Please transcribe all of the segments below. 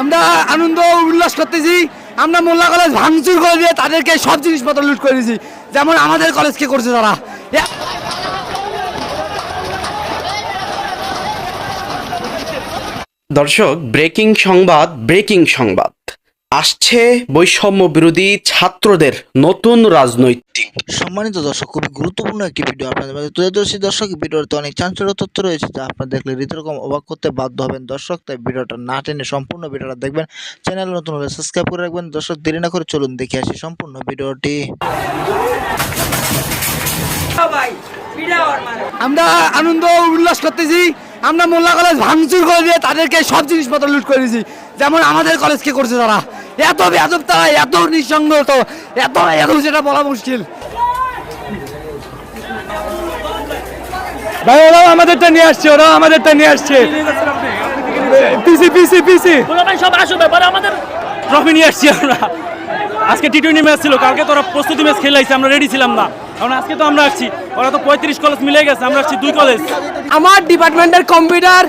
আমরা আনন্দ উল্লাস করতেছি। আমরা মোল্লা কলেজ ভাঙচুর করে দিয়ে তাদেরকে সব জিনিসপত্র লুট করে দিয়েছি। যেমন আমাদের কলেজকে করছে তারা? দর্শক, ব্রেকিং সংবাদ ব্রেকিং সংবাদ। আসছে বৈষম্য বিরোধী ছাত্রদের নতুন রাজনৈতিক। সম্মানিত দর্শক খুবই গুরুত্বপূর্ণ একটি ভিডিও আপনাদের মাঝে তুলে ধরছি। দর্শক ভিডিওতে অনেক চাঞ্চল্য তথ্য রয়েছে যা আপনারা দেখলে রীতিরকম অবাক করতে বাধ্য হবেন। দর্শক তাই ভিডিওটা না টেনে সম্পূর্ণ ভিডিওটা দেখবেন। চ্যানেল নতুন হলে সাবস্ক্রাইব করে রাখবেন। দর্শক দেরি না করে চলুন দেখে আসি সম্পূর্ণ ভিডিওটি আমরা আনন্দ উল্লাস করতেছি। আমরা মোল্লা কলেজ ভাঙচুর করে দিয়ে তাদেরকে সব জিনিসপত্র লুট করে দিয়েছি। যেমন আমাদের কলেজকে করছে তারা। এত বেদব তারা এত নিঃসঙ্গ তো এত এত সেটা বলা মুশকিল। ভাই ওরাও আমাদেরটা নিয়ে আসছে ওরাও আমাদেরটা নিয়ে আসছে। পিসি পিসি পিসি। ভাই সব আসবে আমাদের ট্রফি নিয়ে আসছি আমরা। আজকে টি টোয়েন্টি ম্যাচ ছিল কালকে তো ওরা প্রস্তুতি ম্যাচ খেলাইছে আমরা রেডি ছিলাম না। কারণ আজকে তো আমরা আসছি ওরা তো পঁয়ত্রিশ কলেজ মিলে গেছে আমরা আসছি দুই কলেজ আমার ডিপার্টমেন্টের কম্পিউটার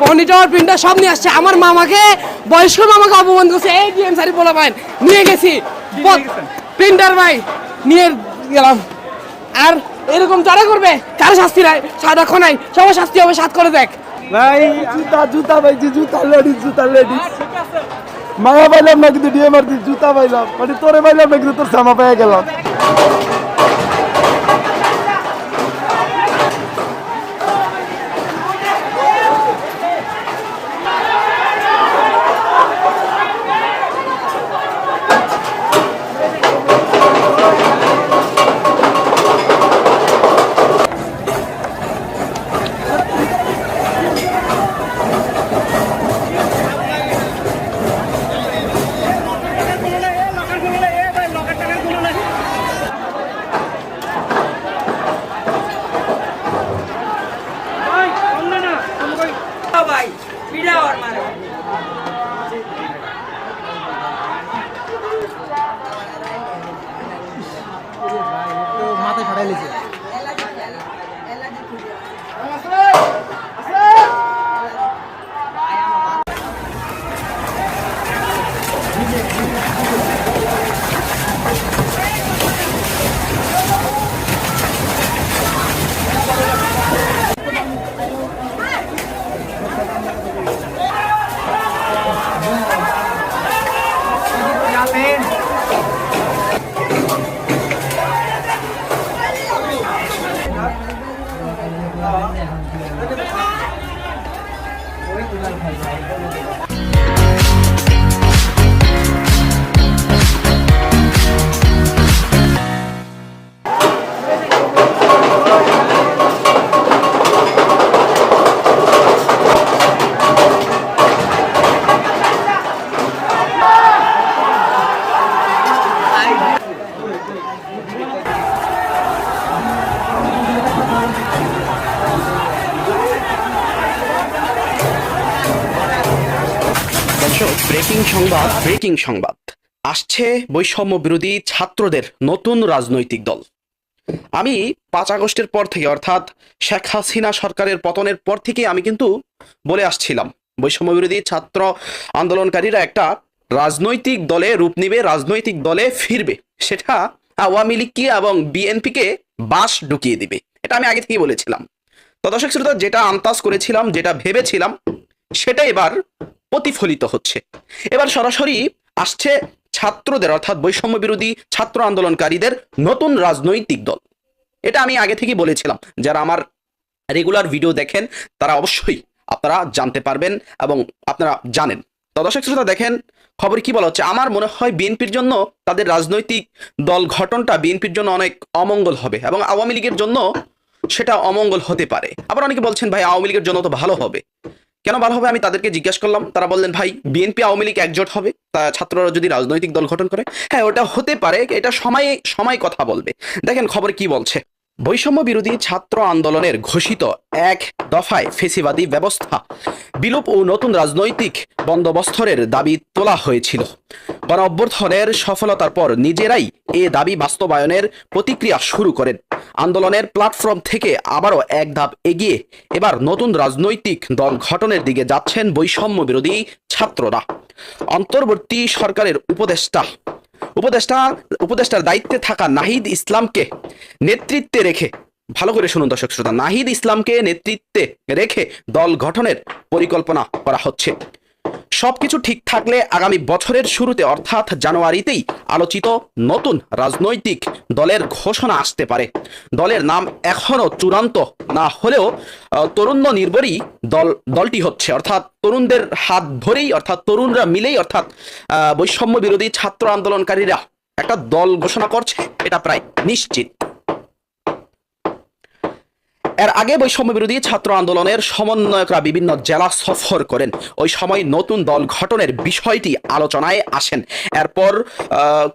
মনিটর প্রিন্টার সব নিয়ে আসছে। আমার মামাকে বয়স্ক মামাকে অপমান করছে। এই ডিএম সারি বলা পাইন নিয়ে গেছি প্রিন্টার ভাই নিয়ে গেলাম। আর এরকম যারা করবে কার শাস্তি নাই সাদা নাই সবার শাস্তি হবে সাত করে দেখ। ভাই জুতা জুতা পাইছি জুতা লেডিস জুতা লেডিস। মায়া পাইলাম না কিন্তু ডিএমআর জুতা পাইলাম। মানে তোরে পাইলাম না কিন্তু তোর জামা পেয়ে গেলাম। দর্শক ব্রেকিং সংবাদ ব্রেকিং সংবাদ। আসছে বৈষম্য বিরোধী ছাত্রদের নতুন রাজনৈতিক দল। আমি পাঁচ আগস্টের পর থেকে, অর্থাৎ শেখ হাসিনা সরকারের পতনের পর থেকে আমি কিন্তু বলে আসছিলাম, বৈষম্য বিরোধী ছাত্র আন্দোলনকারীরা একটা রাজনৈতিক দলে রূপ নিবে, রাজনৈতিক দলে ফিরবে। সেটা আওয়ামী লীগকে এবং বিএনপিকে বাস ঢুকিয়ে দিবে। এটা আমি আগে থেকেই বলেছিলাম। তো দর্শক শ্রোতা, যেটা আন্দাজ করেছিলাম, যেটা ভেবেছিলাম, সেটা এবার প্রতিফলিত হচ্ছে। এবার সরাসরি আসছে ছাত্রদের, অর্থাৎ বৈষম্য বিরোধী ছাত্র আন্দোলনকারীদের নতুন রাজনৈতিক দল। এটা আমি আগে থেকেই বলেছিলাম, যারা আমার রেগুলার ভিডিও দেখেন, তারা অবশ্যই আপনারা জানতে পারবেন এবং আপনারা জানেন। তো শ্রোতা, দেখেন, খবর কি বলা হচ্ছে? আমার মনে হয় বিএনপির জন্য তাদের রাজনৈতিক দল গঠনটা বিএনপির জন্য অনেক অমঙ্গল হবে এবং আওয়ামী লীগের জন্য সেটা অমঙ্গল হতে পারে। আবার অনেকে বলছেন, ভাই, আওয়ামী লীগের জন্য তো ভালো হবে। কেন ভালো হবে আমি তাদেরকে জিজ্ঞেস করলাম। তারা বললেন, ভাই, বিএনপি আওয়ামী লীগ একজোট হবে। তা ছাত্ররা যদি রাজনৈতিক দল গঠন করে। হ্যাঁ ওটা হতে পারে, এটা সময়ে, সময় কথা বলবে। দেখেন খবর কি বলছে। বৈষম্য বিরোধী ছাত্র আন্দোলনের ঘোষিত এক দফায় ফেসিবাদী ব্যবস্থা, বিলোপ ও নতুন রাজনৈতিক বন্দোবস্তরের দাবি তোলা হয়েছিল। গণ অভ্যর্থনের সফলতার পর নিজেরাই এ দাবি বাস্তবায়নের প্রতিক্রিয়া শুরু করেন। আন্দোলনের প্ল্যাটফর্ম থেকে আবারও এক ধাপ এগিয়ে এবার নতুন রাজনৈতিক দল গঠনের দিকে যাচ্ছেন বৈষম্য বিরোধী ছাত্ররা। অন্তর্বর্তী সরকারের উপদেষ্টা উপদেষ্টা, উপদেষ্টার দায়িত্বে থাকা নাহিদ ইসলামকে নেতৃত্বে রেখে, ভালো করে শুনুন দর্শক শ্রোতা, নাহিদ ইসলামকে নেতৃত্বে রেখে দল গঠনের পরিকল্পনা করা হচ্ছে। সবকিছু ঠিক থাকলে আগামী বছরের শুরুতে অর্থাৎ জানুয়ারিতেই আলোচিত নতুন রাজনৈতিক দলের ঘোষণা আসতে পারে। দলের নাম এখনও চূড়ান্ত না হলেও আহ, তরুণ নির্ভরই দল দলটি হচ্ছে অর্থাৎ তরুণদের হাত ধরেই অর্থাৎ তরুণরা মিলেই অর্থাৎ বৈষম্য বিরোধী ছাত্র আন্দোলনকারীরা একটা দল ঘোষণা করছে এটা প্রায় নিশ্চিত। এর আগে বৈষম্য বিরোধী ছাত্র আন্দোলনের সমন্বয়করা বিভিন্ন জেলা সফর করেন। ওই সময় নতুন দল গঠনের বিষয়টি আলোচনায় আসেন। এরপর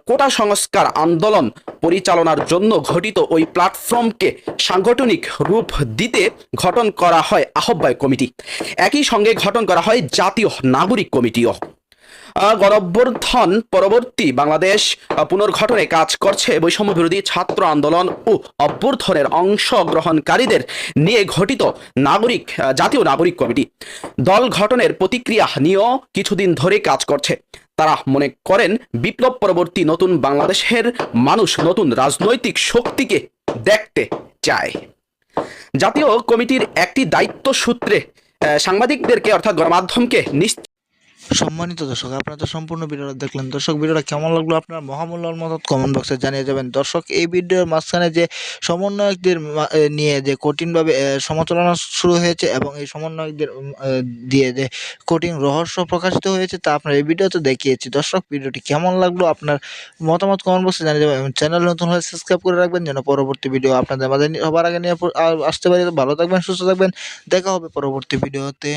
কোটা সংস্কার আন্দোলন পরিচালনার জন্য ঘটিত ওই প্ল্যাটফর্মকে সাংগঠনিক রূপ দিতে গঠন করা হয় আহ্বায়ক কমিটি। একই সঙ্গে গঠন করা হয় জাতীয় নাগরিক কমিটিও। আহ, গণঅভ্যুত্থান পরবর্তী বাংলাদেশ পুনর্গঠনে কাজ করছে। বৈষম্য বিরোধী ছাত্র আন্দোলন ও অভ্যুত্থানের অংশগ্রহণকারীদের নিয়ে গঠিত নাগরিক জাতীয় নাগরিক কমিটি। দল গঠনের প্রতিক্রিয়া নিয়েও কিছুদিন ধরে কাজ করছে। তারা মনে করেন বিপ্লব পরবর্তী নতুন বাংলাদেশের মানুষ নতুন রাজনৈতিক শক্তিকে দেখতে চায়। জাতীয় কমিটির একটি দায়িত্ব সূত্রে সাংবাদিকদেরকে অর্থাৎ গণমাধ্যমকে নিশ্চিত সম্মানিত দর্শক, আপনারা তো সম্পূর্ণ ভিডিওটা দেখলেন। দর্শক, ভিডিওটা কেমন লাগল আপনার মহামূল্যর মতো কমেন্ট বক্সে জানিয়ে যাবেন। দর্শক, এই ভিডিওর মাঝখানে যে সমন্বয়কদের নিয়ে যে কঠিনভাবে সমালোচনা শুরু হয়েছে এবং এই সমন্বয়কদের দিয়ে যে কঠিন রহস্য প্রকাশিত হয়েছে তা আপনার এই ভিডিওতে দেখিয়েছি। দর্শক, ভিডিওটি কেমন লাগল আপনার মতামত কমেন্ট বক্সে জানিয়ে যাবেন এবং চ্যানেল নতুন হলে সাবস্ক্রাইব করে রাখবেন যেন পরবর্তী ভিডিও আপনাদের মাঝে সবার আগে নিয়ে আসতে পারি। ভালো থাকবেন, সুস্থ থাকবেন। দেখা হবে পরবর্তী ভিডিওতে।